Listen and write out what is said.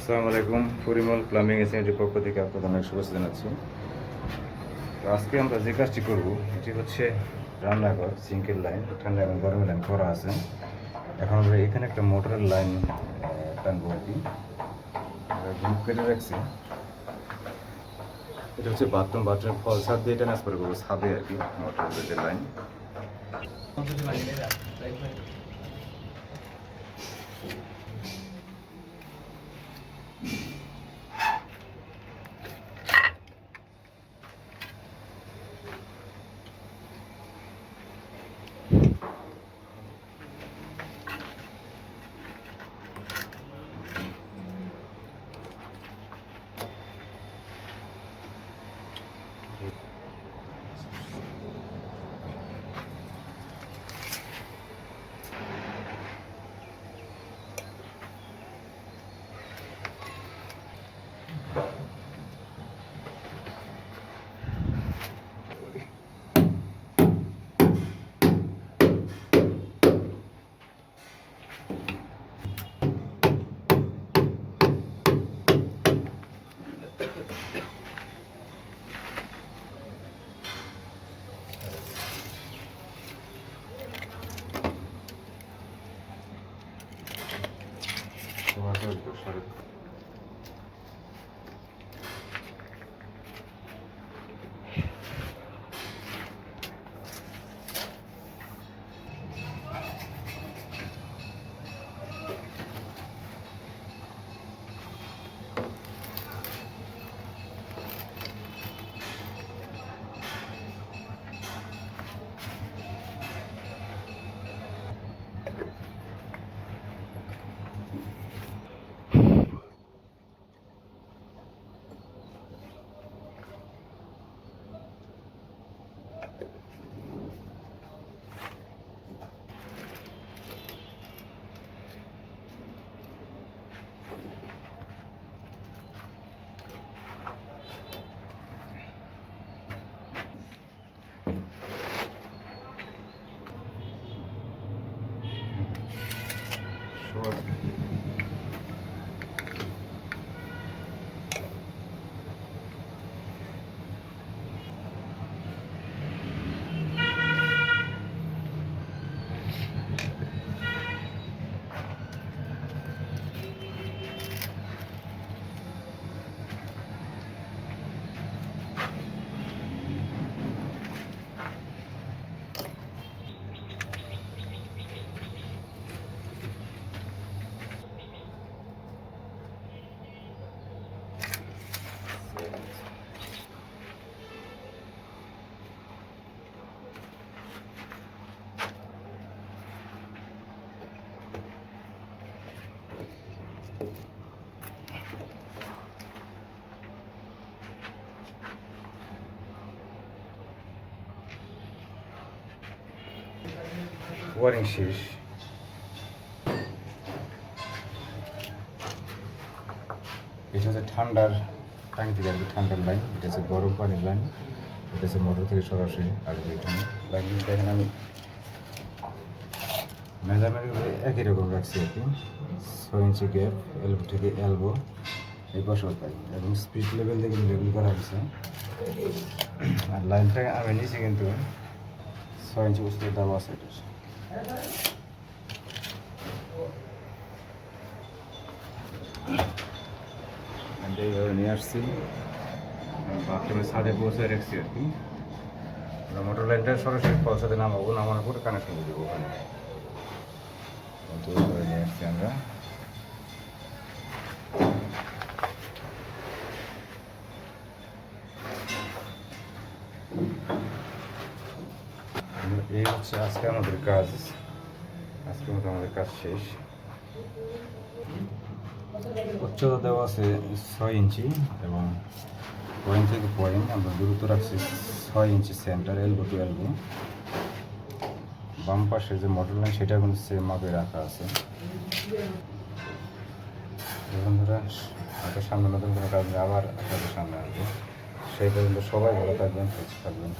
আসসালামু আলাইকুম, পরিমল প্লাম্বিং এসেন্সের পক্ষ থেকে আপনাদের অনেক শুভেচ্ছা জানাচ্ছি। তো আজকে আমরা যে কাজটি করব, এটি হচ্ছে রান্নাঘর, সিঙ্কের লাইন ঠান্ডা এবং গরমের লাইন করা আছে। এখন আমরা এখানে একটা মোটরের লাইন টানবো আর কি। কেটে রাখছি। এটা হচ্ছে বাথরুম বাথরুম ফল, ছাদ দিয়ে ট্রান্সফার করব, ছাদে আর কি, মোটরের যে লাইন pessoas. ওয়ারিং শেষ এটা হচ্ছে ঠান্ডার টাঙ্কি থেকে কি ঠান্ডার লাইন এটা হচ্ছে গরম পানির লাইন এটা হচ্ছে মোটর থেকে সরাসরি আর এখানে লাইন দেখেন আমি মেজারমেন্ট একই রকম রাখছি আর কি। ছয় ইঞ্চি গ্যাপ এলবো থেকে এলবো এই বছর তাই এবং স্পিড লেভেল থেকে লেভেল করা হয়েছে। আর লাইনটা আমি নিয়েছি কিন্তু ছয় ইঞ্চি বস্তু দেওয়া আছে। এটা এইভাবে নিয়ে আসছি। বাথরুমের ছাদে পৌঁছে আর কি। মোটর লাইনটা সরাসরি পৌঁছাতে নামাবো, নামানোর পরে কানেকশন দেবো ওখানে। আমরা। এই হচ্ছে আজকে আমাদের কাজ আজকের মতো আমাদের কাজ শেষ উচ্চতা দেওয়া আছে ছয় ইঞ্চি এবং পয়েন্ট থেকে পয়েন্ট আমরা দূরত্ব রাখছি ছয় ইঞ্চি সেন্টার এলবো টু বাম পাশে যে মোটর সেটা কিন্তু সেম মাপে রাখা আছে বন্ধুরা সামনে নতুন কোনো কাজ আবার সামনে আসবে সেই পর্যন্ত সবাই ভালো থাকবেন সুস্থ থাকবেন